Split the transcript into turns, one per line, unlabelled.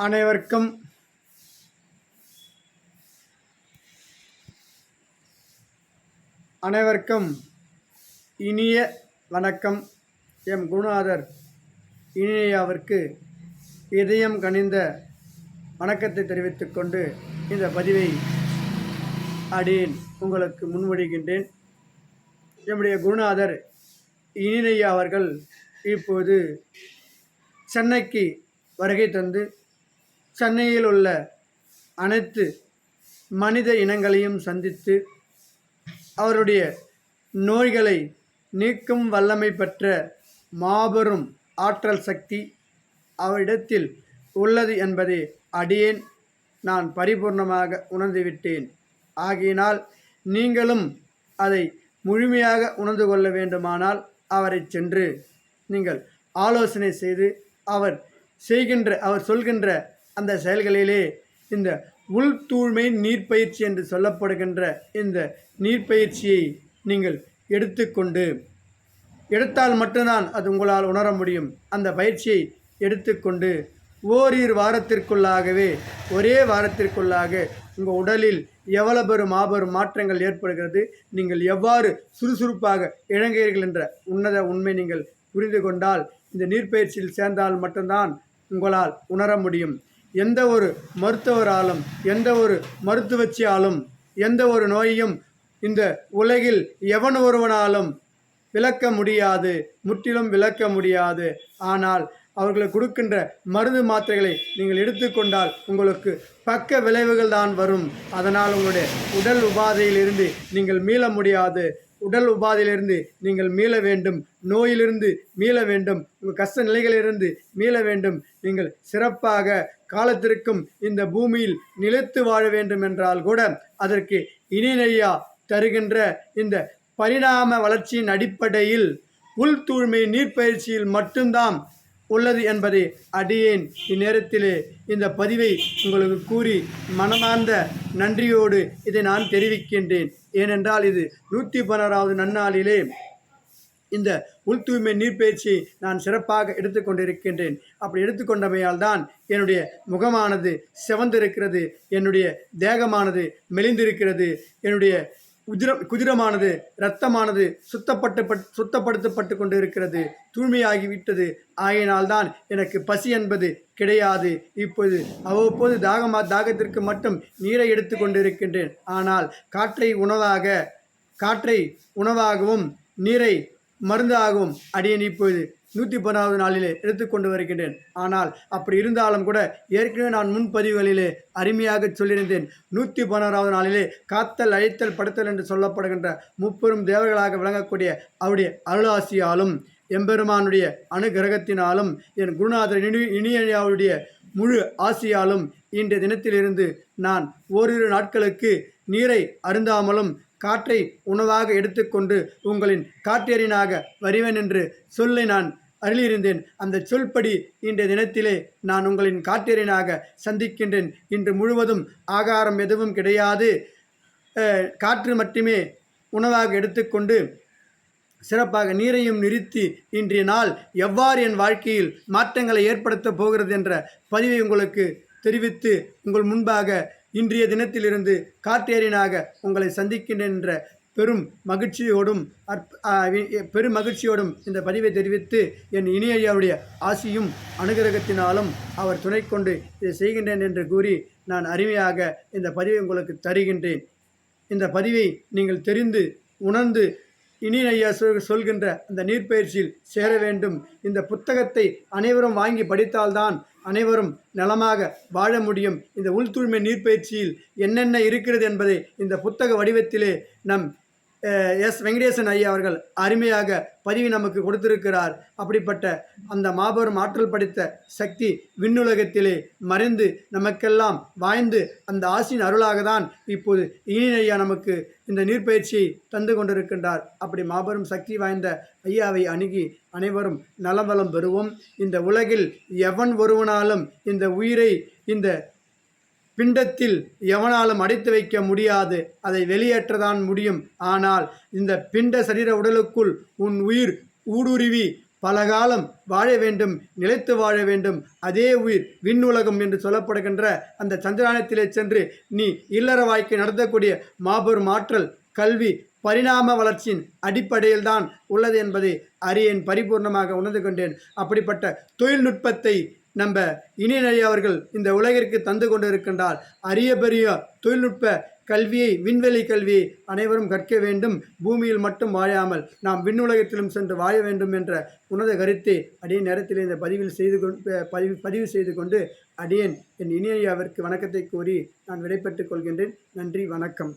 அனைவருக்கும் அனைவருக்கும் இனிய வணக்கம். எம். குருநாதர் இனியாவிற்கு இதயம் கனிந்த வணக்கத்தை தெரிவித்துக் கொண்டு இந்த பதிவை அடியேன் உங்களுக்கு முன்மொழிகின்றேன். என்னுடைய குருநாதர் இனினையா அவர்கள் இப்போது சென்னைக்கு வருகை தந்து சென்னையில் உள்ள அனைத்து மனித இனங்களையும் சந்தித்து அவருடைய நோய்களை நீக்கும் வல்லமை பெற்ற மாபெரும் ஆற்றல் சக்தி அவரிடத்தில் உள்ளது என்பதை அடியேன். நான் பரிபூர்ணமாக உணர்ந்துவிட்டேன் ஆகையினால் நீங்களும் அதை முழுமையாக உணர்ந்து கொள்ள வேண்டுமானால் அவரை சென்று நீங்கள் ஆலோசனை செய்து அவர் செய்கின்ற அவர் சொல்கின்ற அந்த செயல்களிலே இந்த உள் தூய்மை நீர்ப்பயிற்சி என்று சொல்லப்படுகின்ற இந்த நீர்ப்பயிற்சியை நீங்கள் எடுத்துக்கொண்டு எடுத்தால் மட்டும்தான் அது உங்களால் உணர முடியும். அந்த பயிற்சியை எடுத்துக்கொண்டு ஓரிரு வாரத்திற்குள்ளாகவே ஒரே வாரத்திற்குள்ளாக உங்கள் உடலில் எவ்வளவு பெரும் மாபெரும் மாற்றங்கள் ஏற்படுகிறது நீங்கள் எவ்வாறு சுறுசுறுப்பாக இழங்குகிறீர்கள் என்ற உன்னத உண்மை நீங்கள் புரிந்து கொண்டால் இந்த நீர்ப்பயிற்சியில் சேர்ந்தால் மட்டும்தான் உங்களால் உணர முடியும். எந்த ஒரு மருத்துவராலும் எந்த ஒரு மருத்துவச்சியாலும் எந்த ஒரு நோயையும் இந்த உலகில் எவன் ஒருவனாலும் விளக்க முடியாது முற்றிலும் விளக்க முடியாது. ஆனால் அவர்களுக்கு கொடுக்கின்ற மருந்து மாத்திரைகளை நீங்கள் எடுத்துக்கொண்டால் உங்களுக்கு பக்க விளைவுகள் தான் வரும். அதனால் உங்களுடைய உடல் உபாதையிலிருந்து நீங்கள் மீள முடியாது. உடல் உபாதையிலிருந்து நீங்கள் மீள வேண்டும். நோயிலிருந்து மீள வேண்டும். உங்கள் கஷ்ட நிலைகளிலிருந்து மீள வேண்டும். நீங்கள் சிறப்பாக காலத்திற்கும் இந்த பூமியில் நிலைத்து வாழ வேண்டும் என்றால் கூட அதற்கு இனிநையா தருகின்ற இந்த பரிணாம வளர்ச்சியின் அடிப்படையில் உள் தூய்மை நீர்ப்பயிற்சியில் மட்டும்தான் உள்ளது என்பதை அடியேன் இந்நேரத்திலே இந்த பதிவை உங்களுக்கு கூறி மனமார்ந்த நன்றியோடு இதை நான் தெரிவிக்கின்றேன். ஏனென்றால் இது நூற்றி பதினாறாவது நன்னாளிலே இந்த உள் தூய்மை நீர்ப்பயிற்சியை நான் சிறப்பாக எடுத்துக்கொண்டிருக்கின்றேன் அப்படி எடுத்துக்கொண்டமையால் தான் என்னுடைய முகமானது சிவந்திருக்கிறது என்னுடைய தேகமானது மெலிந்திருக்கிறது என்னுடைய உதிர குதிரமானது இரத்தமானது சுத்தப்பட்டு பட் சுத்தப்படுத்தப்பட்டு கொண்டு இருக்கிறது தூய்மையாகிவிட்டது. ஆகையினால்தான் எனக்கு பசி என்பது கிடையாது. இப்போது அவ்வப்போது தாகமா தாகத்திற்கு மட்டும் நீரை எடுத்து கொண்டிருக்கின்றேன். ஆனால் காற்றை உணவாக காற்றை உணவாகவும் நீரை மருந்தாகவும் அடியேன் இப்போது நூற்றி பதினாவது நாளிலே எடுத்துக்கொண்டு வருகின்றேன். ஆனால் அப்படி இருந்தாலும் கூட ஏற்கனவே நான் முன்பதிவுகளிலே அருமையாக சொல்லியிருந்தேன். நூற்றி பதினாறாவது நாளிலே காத்தல் அழைத்தல் படுத்தல் என்று சொல்லப்படுகின்ற முப்பெரும் தேவர்களாக விளங்கக்கூடிய அவருடைய அருளாசியாலும் எம்பெருமானுடைய அனுகிரகத்தினாலும் என் குருநாதர் இனி இனியாவுடைய முழு ஆசியாலும் இன்றைய தினத்திலிருந்து நான் ஓரிரு நாட்களுக்கு நீரை அருந்தாமலும் காற்றை உணவாக எடுத்துக்கொண்டு உங்களின் காற்றேறினாக வருவேன் என்று சொல்லை நான் அருளியிருந்தேன். அந்த சொல்படி இன்றைய தினத்திலே நான் உங்களின் காற்றேறினாக சந்திக்கின்றேன். இன்று முழுவதும் ஆகாரம் எதுவும் கிடையாது. காற்று மட்டுமே உணவாக எடுத்துக்கொண்டு சிறப்பாக நீரையும் நிறுத்தி இன்றைய நாள் எவ்வாறு என் வாழ்க்கையில் மாற்றங்களை ஏற்படுத்தப் போகிறது என்ற பதிவை உங்களுக்கு தெரிவித்து உங்கள் முன்பாக இன்றைய தினத்திலிருந்து காட்டேறினாக உங்களை சந்திக்கின்றேன் என்ற பெரும் மகிழ்ச்சியோடும் பெரும் மகிழ்ச்சியோடும் இந்த பதிவை தெரிவித்து என் இனியையாவுடைய ஆசியும் அனுகிரகத்தினாலும் அவர் துணை கொண்டு இதை செய்கின்றேன் என்று கூறி நான் அருமையாக இந்த பதிவை உங்களுக்கு தருகின்றேன். இந்த பதிவை நீங்கள் தெரிந்து உணர்ந்து இனி ஐயா சொல்கின்ற அந்த நீர்ப்பயிற்சியில் சேர வேண்டும். இந்த புத்தகத்தை அனைவரும் வாங்கி படித்தால்தான் அனைவரும் நலமாக வாழ முடியும். இந்த உள் நீர்ப்பயிற்சியில் என்னென்ன இருக்கிறது என்பதை இந்த புத்தக வடிவத்திலே நம் எஸ் வெங்கடேசன் ஐயா அவர்கள் அருமையாக பதிவு நமக்கு கொடுத்திருக்கிறார். அப்படிப்பட்ட அந்த மாபெரும் ஆற்றல் படைத்த சக்தி விண்ணுலகத்திலே மறைந்து நமக்கெல்லாம் வாய்ந்து அந்த ஆசின் அருளாக தான் இப்போது இனியன் ஐயா நமக்கு இந்த நீர்ப்பயிற்சியை தந்து கொண்டிருக்கின்றார். அப்படி மாபெரும் சக்தி வாய்ந்த ஐயாவை அணுகி அனைவரும் நலம் வளம் பெறுவோம். இந்த உலகில் எவன் ஒருவனாலும் இந்த உயிரை இந்த பிண்டத்தில் எவனாலும் அடைத்து வைக்க முடியாது. அதை வெளியேற்றதான் முடியும். ஆனால் இந்த பிண்ட சரீர உடலுக்குள் உன் உயிர் ஊடுருவி பல காலம் வாழ வேண்டும் நிலைத்து வாழ வேண்டும். அதே உயிர் விண்ணுலகம் என்று சொல்லப்படுகின்ற அந்த சந்திராயத்திலே சென்று நீ இல்லற வாழ்க்கை நடத்தக்கூடிய மாபெரும் ஆற்றல் கல்வி பரிணாம வளர்ச்சியின் அடிப்படையில்தான் உள்ளது என்பதை அறியேன் பரிபூர்ணமாக உணர்ந்து கொண்டேன். அப்படிப்பட்ட தொழில்நுட்பத்தை நம்ம இணையநழி அவர்கள் இந்த உலகிற்கு தந்து கொண்டிருக்கின்றால் அரிய பெரிய தொழில்நுட்ப கல்வியை விண்வெளி கல்வியை அனைவரும் கற்க வேண்டும். பூமியில் மட்டும் வாழாமல் நாம் விண்ணுலகத்திலும் சென்று வாழ வேண்டும் என்ற உணர்ந்த கருத்தை அடியே நேரத்தில் இந்த பதிவில் செய்து கொண்டு பதிவு பதிவு செய்து கொண்டு அடியேன் என் இணையாவிற்கு வணக்கத்தை கூறி நான் விடைபெற்றுக் கொள்கின்றேன். நன்றி வணக்கம்.